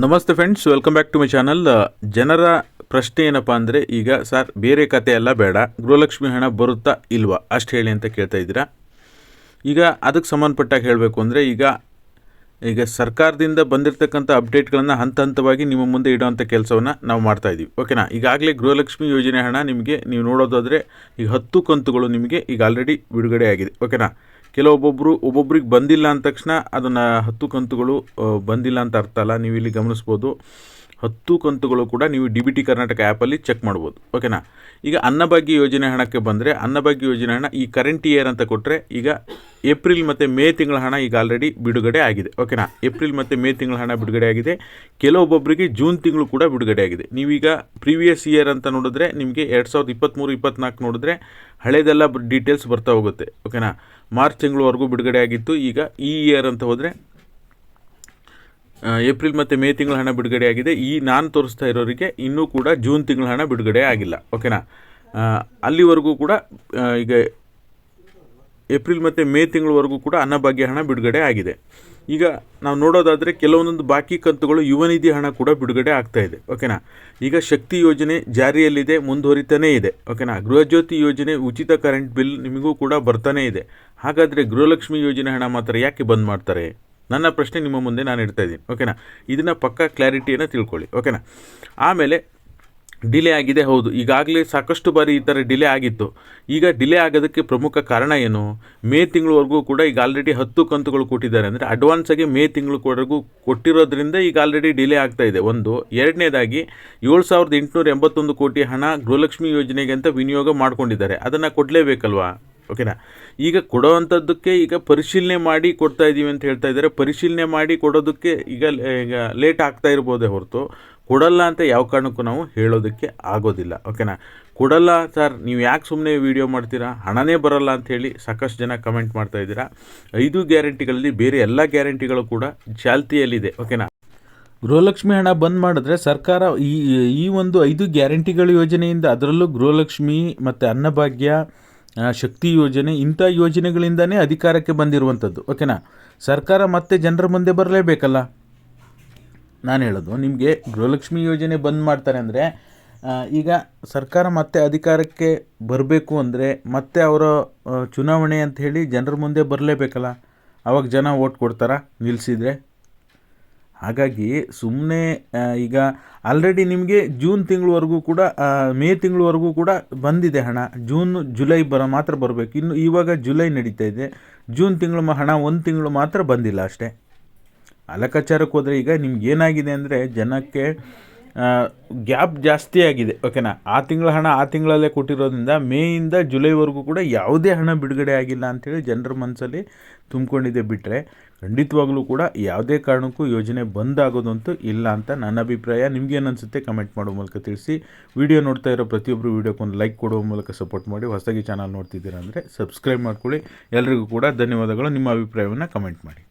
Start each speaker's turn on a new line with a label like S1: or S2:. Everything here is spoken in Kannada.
S1: ನಮಸ್ತೆ friends welcome back to my channel ಜನರ ಪ್ರಶ್ನೆ ಏನಪ್ಪ ಅಂದರೆ, ಈಗ ಸರ್ ಬೇರೆ ಕತೆ ಎಲ್ಲ ಬೇಡ, ಗೃಹಲಕ್ಷ್ಮಿ ಹಣ ಬರುತ್ತಾ ಇಲ್ವಾ? ಅಷ್ಟು ಹೇಳಿ ಅಂತ ಕೇಳ್ತಾ ಇದ್ದೀರಾ? ಈಗ ಅದಕ್ಕೆ ಸಂಬಂಧಪಟ್ಟಾಗ ಹೇಳಬೇಕು ಅಂದರೆ, ಈಗ ಈಗ ಸರ್ಕಾರದಿಂದ ಬಂದಿರತಕ್ಕಂಥ ಅಪ್ಡೇಟ್ಗಳನ್ನು ಹಂತ ಹಂತವಾಗಿ ನಿಮ್ಮ ಮುಂದೆ ಇಡೋವಂಥ ಕೆಲಸವನ್ನು ನಾವು ಮಾಡ್ತಾ ಇದ್ದೀವಿ. ಓಕೆನಾ ಈಗಾಗಲೇ ಗೃಹಲಕ್ಷ್ಮಿ ಯೋಜನೆ ಹಣ ನಿಮಗೆ, ನೀವು ನೋಡೋದಾದರೆ ಈಗ ಹತ್ತು ಕಂತುಗಳು ನಿಮಗೆ ಈಗ ಆಲ್ರೆಡಿ ಬಿಡುಗಡೆ ಆಗಿದೆ. ಓಕೆನಾ ಕೆಲವೊಬ್ಬೊಬ್ಬರು ಒಬ್ಬೊಬ್ರಿಗೆ ಬಂದಿಲ್ಲ ಅಂದ ತಕ್ಷಣ ಅದನ್ನು ಹತ್ತು ಕಂತುಗಳು ಬಂದಿಲ್ಲ ಅಂತ ಅರ್ಥ ಅಲ್ಲ. ನೀವು ಇಲ್ಲಿ ಗಮನಿಸ್ಬೋದು. ಹತ್ತು ಕಂತುಗಳು ಕೂಡ ನೀವು ಡಿ ಬಿ ಟಿ ಕರ್ನಾಟಕ ಆ್ಯಪಲ್ಲಿ ಚೆಕ್ ಮಾಡ್ಬೋದು. ಓಕೆನಾ ಈಗ ಅನ್ನಭಾಗ್ಯ ಯೋಜನೆ ಹಣಕ್ಕೆ ಬಂದರೆ, ಅನ್ನಭಾಗ್ಯ ಯೋಜನೆ ಹಣ ಈ ಕರೆಂಟ್ ಇಯರ್ ಅಂತ ಕೊಟ್ಟರೆ ಈಗ ಏಪ್ರಿಲ್ ಮತ್ತು ಮೇ ತಿಂಗಳ ಹಣ ಈಗ ಆಲ್ರೆಡಿ ಬಿಡುಗಡೆ ಆಗಿದೆ. ಓಕೆನಾ ಏಪ್ರಿಲ್ ಮತ್ತು ಮೇ ತಿಂಗಳ ಹಣ ಬಿಡುಗಡೆ ಆಗಿದೆ. ಕೆಲವೊಬ್ಬೊಬ್ಬರಿಗೆ ಜೂನ್ ತಿಂಗಳು ಕೂಡ ಬಿಡುಗಡೆ ಆಗಿದೆ. ನೀವೀಗ ಪ್ರೀವಿಯಸ್ ಇಯರ್ ಅಂತ ನೋಡಿದ್ರೆ ನಿಮಗೆ ಎರಡು ಸಾವಿರದ ಇಪ್ಪತ್ತ್ಮೂರು ಇಪ್ಪತ್ತ್ನಾಲ್ಕು ನೋಡಿದ್ರೆ ಹಳೆಯದೆಲ್ಲ ಡೀಟೇಲ್ಸ್ ಬರ್ತಾ ಹೋಗುತ್ತೆ. ಓಕೆನಾ ಮಾರ್ಚ್ ತಿಂಗಳವರೆಗೂ ಬಿಡುಗಡೆ ಆಗಿತ್ತು. ಈಗ ಈ ಇಯರ್ ಅಂತ ಹೋದರೆ ಏಪ್ರಿಲ್ ಮತ್ತು ಮೇ ತಿಂಗಳ ಹಣ ಬಿಡುಗಡೆ ಆಗಿದೆ. ಈ ನಾನು ತೋರಿಸ್ತಾ ಇರೋರಿಗೆ ಇನ್ನೂ ಕೂಡ ಜೂನ್ ತಿಂಗಳ ಹಣ ಬಿಡುಗಡೆ ಆಗಿಲ್ಲ. ಓಕೆನಾ? ಅಲ್ಲಿವರೆಗೂ ಕೂಡ ಈಗ ಏಪ್ರಿಲ್ ಮತ್ತು ಮೇ ತಿಂಗಳವರೆಗೂ ಕೂಡ ಅನ್ನಭಾಗ್ಯ ಹಣ ಬಿಡುಗಡೆ ಆಗಿದೆ. ಈಗ ನಾವು ನೋಡೋದಾದರೆ ಕೆಲವೊಂದೊಂದು ಬಾಕಿ ಕಂತುಗಳು ಯುವ ನಿಧಿ ಹಣ ಕೂಡ ಬಿಡುಗಡೆ ಆಗ್ತಾ ಇದೆ. ಓಕೆನಾ? ಈಗ ಶಕ್ತಿ ಯೋಜನೆ ಜಾರಿಯಲ್ಲಿದೆ, ಮುಂದುವರಿತಾನೇ ಇದೆ. ಓಕೆನಾ? ಗೃಹಜ್ಯೋತಿ ಯೋಜನೆ, ಉಚಿತ ಕರೆಂಟ್ ಬಿಲ್ ನಿಮಗೂ ಕೂಡ ಬರ್ತಾನೇ ಇದೆ. ಹಾಗಾದರೆ ಗೃಹಲಕ್ಷ್ಮಿ ಯೋಜನೆ ಹಣ ಮಾತ್ರ ಯಾಕೆ ಬಂದ್ ಮಾಡ್ತಾರೆ? ನನ್ನ ಪ್ರಶ್ನೆ ನಿಮ್ಮ ಮುಂದೆ ನಾನು ಇಡ್ತಾ ಇದ್ದೀನಿ, ಓಕೆನಾ? ಇದನ್ನು ಪಕ್ಕ ಕ್ಲಾರಿಟಿಯನ್ನು ತಿಳ್ಕೊಳ್ಳಿ, ಓಕೆನಾ? ಆಮೇಲೆ ಡಿಲೇ ಆಗಿದೆ, ಹೌದು. ಈಗಾಗಲೇ ಸಾಕಷ್ಟು ಬಾರಿ ಈ ಥರ ಡಿಲೇ ಆಗಿತ್ತು. ಈಗ ಡಿಲೇ ಆಗೋದಕ್ಕೆ ಪ್ರಮುಖ ಕಾರಣ ಏನು? ಮೇ ತಿಂಗಳವರೆಗೂ ಕೂಡ ಈಗ ಆಲ್ರೆಡಿ ಹತ್ತು ಕಂತುಗಳು ಕೊಟ್ಟಿದ್ದಾರೆ. ಅಂದರೆ ಅಡ್ವಾನ್ಸಾಗಿ ಮೇ ತಿಂಗಳವರೆಗೂ ಕೊಟ್ಟಿರೋದ್ರಿಂದ ಈಗ ಆಲ್ರೆಡಿ ಡಿಲೇ ಆಗ್ತಾ ಇದೆ. ಒಂದು. ಎರಡನೇದಾಗಿ ಏಳು ಸಾವಿರದ ಎಂಟುನೂರ ಎಂಬತ್ತೊಂದು ಕೋಟಿ ಹಣ ಗೃಹಲಕ್ಷ್ಮಿ ಯೋಜನೆಗೆ ಅಂತ ವಿನಿಯೋಗ ಮಾಡ್ಕೊಂಡಿದ್ದಾರೆ. ಅದನ್ನು ಕೊಡಲೇಬೇಕಲ್ವಾ? ಓಕೆನಾ? ಈಗ ಕೊಡೋವಂಥದ್ದಕ್ಕೆ ಈಗ ಪರಿಶೀಲನೆ ಮಾಡಿ ಕೊಡ್ತಾ ಇದ್ದೀವಿ ಅಂತ ಹೇಳ್ತಾ ಇದ್ದಾರೆ. ಪರಿಶೀಲನೆ ಮಾಡಿ ಕೊಡೋದಕ್ಕೆ ಈಗ ಈಗ ಲೇಟ್ ಆಗ್ತಾ ಇರ್ಬೋದೇ ಹೊರತು ಕೊಡಲ್ಲ ಅಂತ ಯಾವ ಕಾರಣಕ್ಕೂ ನಾವು ಹೇಳೋದಕ್ಕೆ ಆಗೋದಿಲ್ಲ. ಓಕೆನಾ? ಕೊಡಲ್ಲ ಸರ್, ನೀವು ಯಾಕೆ ಸುಮ್ಮನೆ ವಿಡಿಯೋ ಮಾಡ್ತೀರಾ? ಹಣನೇ ಬರಲ್ಲ ಅಂತ ಹೇಳಿ ಸಾಕಷ್ಟು ಜನ ಕಮೆಂಟ್ ಮಾಡ್ತಾ ಇದ್ದೀರಾ. ಐದು ಗ್ಯಾರಂಟಿಗಳಲ್ಲಿ ಬೇರೆ ಎಲ್ಲ ಗ್ಯಾರಂಟಿಗಳು ಕೂಡ ಚಾಲ್ತಿಯಲ್ಲಿದೆ. ಓಕೆನಾ? ಗೃಹಲಕ್ಷ್ಮಿ ಹಣ ಬಂದ್ ಮಾಡಿದ್ರೆ ಸರ್ಕಾರ ಈ ಈ ಒಂದು ಐದು ಗ್ಯಾರಂಟಿಗಳ ಯೋಜನೆಯಿಂದ ಅದರಲ್ಲೂ ಗೃಹಲಕ್ಷ್ಮಿ ಮತ್ತು ಅನ್ನಭಾಗ್ಯ ಶಕ್ತಿ ಯೋಜನೆ, ಇಂಥ ಯೋಜನೆಗಳಿಂದನೇ ಅಧಿಕಾರಕ್ಕೆ ಬಂದಿರುವಂಥದ್ದು. ಓಕೆನಾ? ಸರ್ಕಾರ ಮತ್ತೆ ಜನರ ಮುಂದೆ ಬರಲೇಬೇಕಲ್ಲ? ನಾನು ಹೇಳೋದು, ನಿಮಗೆ ಗೃಹಲಕ್ಷ್ಮಿ ಯೋಜನೆ ಬಂದ್ ಮಾಡ್ತಾರೆ ಅಂದರೆ ಈಗ ಸರ್ಕಾರ ಮತ್ತೆ ಅಧಿಕಾರಕ್ಕೆ ಬರಬೇಕು ಅಂದರೆ ಮತ್ತೆ ಅವರ ಚುನಾವಣೆ ಅಂತ ಹೇಳಿ ಜನರ ಮುಂದೆ ಬರಲೇಬೇಕಲ್ಲ? ಅವಾಗ ಜನ ಓಟ್ ಕೊಡ್ತಾರಾ? ನಿಲ್ಲಿಸಿದರೆ ಹಾಗಾಗಿ ಸುಮ್ಮನೆ ಈಗ ಆಲ್ರೆಡಿ ನಿಮಗೆ ಜೂನ್ ತಿಂಗಳವರೆಗೂ ಕೂಡ ಮೇ ತಿಂಗಳವರೆಗೂ ಕೂಡ ಬಂದಿದೆ ಹಣ. ಜೂನ್ ಜುಲೈ ಬರ, ಮಾತ್ರ ಬರಬೇಕು. ಇನ್ನು ಇವಾಗ ಜುಲೈ ನಡೀತಾ ಇದೆ. ಜೂನ್ ತಿಂಗಳು ಹಣ ಒಂದು ತಿಂಗಳು ಮಾತ್ರ ಬಂದಿಲ್ಲ ಅಷ್ಟೇ. ಅಲಕಾಚಾರಕ್ಕೆ ಹೋದರೆ ಈಗ ನಿಮ್ಗೆ ಏನಾಗಿದೆ ಅಂದರೆ ಜನಕ್ಕೆ ಗ್ಯಾಪ್ ಜಾಸ್ತಿ ಆಗಿದೆ. ಓಕೆನಾ? ಆ ತಿಂಗಳ ಹಣ ಆ ತಿಂಗಳಲ್ಲೇ ಕೊಟ್ಟಿರೋದ್ರಿಂದ ಮೇಯಿಂದ ಜುಲೈವರೆಗೂ ಕೂಡ ಯಾವುದೇ ಹಣ ಬಿಡುಗಡೆ ಆಗಿಲ್ಲ ಅಂಥೇಳಿ ಜನರ ಮನಸ್ಸಲ್ಲಿ ತುಂಬಿಕೊಂಡಿದೆ ಬಿಟ್ಟರೆ ಖಂಡಿತವಾಗ್ಲೂ ಕೂಡ ಯಾವುದೇ ಕಾರಣಕ್ಕೂ ಯೋಜನೆ ಬಂದ್ ಆಗೋದಂತೂ ಇಲ್ಲ ಅಂತ ನನ್ನ ಅಭಿಪ್ರಾಯ. ನಿಮಗೇನು ಅನಿಸುತ್ತೆ ಕಮೆಂಟ್ ಮಾಡೋ ಮೂಲಕ ತಿಳಿಸಿ. ವಿಡಿಯೋ ನೋಡ್ತಾ ಇರೋ ಪ್ರತಿಯೊಬ್ಬರು ವೀಡಿಯೋಕ್ಕೊಂದು ಲೈಕ್ ಕೊಡುವ ಮೂಲಕ ಸಪೋರ್ಟ್ ಮಾಡಿ. ಹೊಸದಾಗಿ ಚಾನಲ್ ನೋಡ್ತಿದ್ದೀರಾ ಅಂದರೆ ಸಬ್ಸ್ಕ್ರೈಬ್ ಮಾಡ್ಕೊಳ್ಳಿ. ಎಲ್ರಿಗೂ ಕೂಡ ಧನ್ಯವಾದಗಳು. ನಿಮ್ಮ ಅಭಿಪ್ರಾಯವನ್ನು ಕಮೆಂಟ್ ಮಾಡಿ.